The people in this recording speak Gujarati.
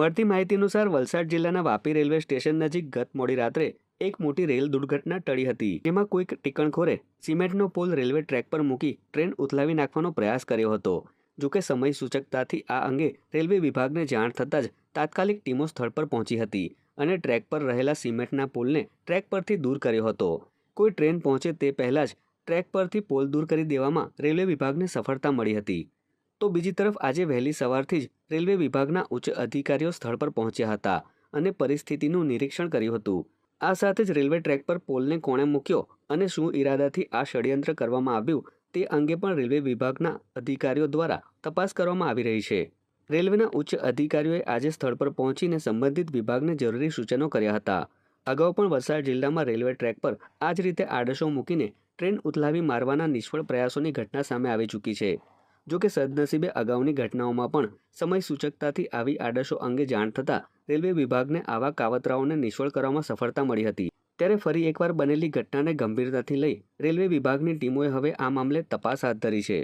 મળતી માહિતી અનુસાર વલસાડ જિલ્લાના વાપી રેલવે સ્ટેશન નજીક ગત મોડી રાત્રે એક મોટી રેલ દુર્ઘટના ટળી હતી. જેમાં કોઈક ટીકણખોરે સિમેન્ટનો પોલ રેલવે ટ્રેક પર મૂકી ટ્રેન ઉથલાવી નાખવાનો પ્રયાસ કર્યો હતો. જોકે સમય સૂચકતાથી આ અંગે રેલવે વિભાગને જાણ થતાં જ તાત્કાલિક ટીમો સ્થળ પર પહોંચી હતી અને ટ્રેક પર રહેલા સિમેન્ટના પોલને ટ્રેક પરથી દૂર કર્યો હતો. કોઈ ટ્રેન પહોંચે તે પહેલાં જ ટ્રેક પરથી પોલ દૂર કરી દેવામાં રેલવે વિભાગને સફળતા મળી હતી. તો બીજી તરફ આજે વહેલી સવારથી જ રેલવે વિભાગના ઉચ્ચ અધિકારીઓ સ્થળ પર પહોંચ્યા હતા અને પરિસ્થિતિનું નિરીક્ષણ કર્યું હતું. આ સાથે જ રેલવે ટ્રેક પર પોલને કોણે મૂક્યો અને શું ઈરાદાથી આ ષડયંત્ર કરવામાં આવ્યું તે અંગે પણ રેલવે વિભાગના અધિકારીઓ દ્વારા તપાસ કરવામાં આવી રહી છે. રેલવેના ઉચ્ચ અધિકારીઓએ આજે સ્થળ પર પહોંચીને સંબંધિત વિભાગને જરૂરી સૂચનો કર્યા હતા. અગાઉ પણ વલસાડ જિલ્લામાં રેલવે ટ્રેક પર આ જ રીતે આડશો મૂકીને ટ્રેન ઉથલાવી મારવાના નિષ્ફળ પ્રયાસોની ઘટના સામે આવી ચૂકી છે. જો કે સદનસીબે અગાઉની ઘટનાઓમાં પણ સમય સૂચકતાથી આવી આડશો અંગે જાણ થતાં રેલવે વિભાગને આવા કાવતરાઓને નિષ્ફળ કરવામાં સફળતા મળી હતી. ત્યારે ફરી એકવાર બનેલી ઘટનાને ગંભીરતાથી લઈ રેલવે વિભાગની ટીમોએ હવે આ મામલે તપાસ હાથ ધરી છે.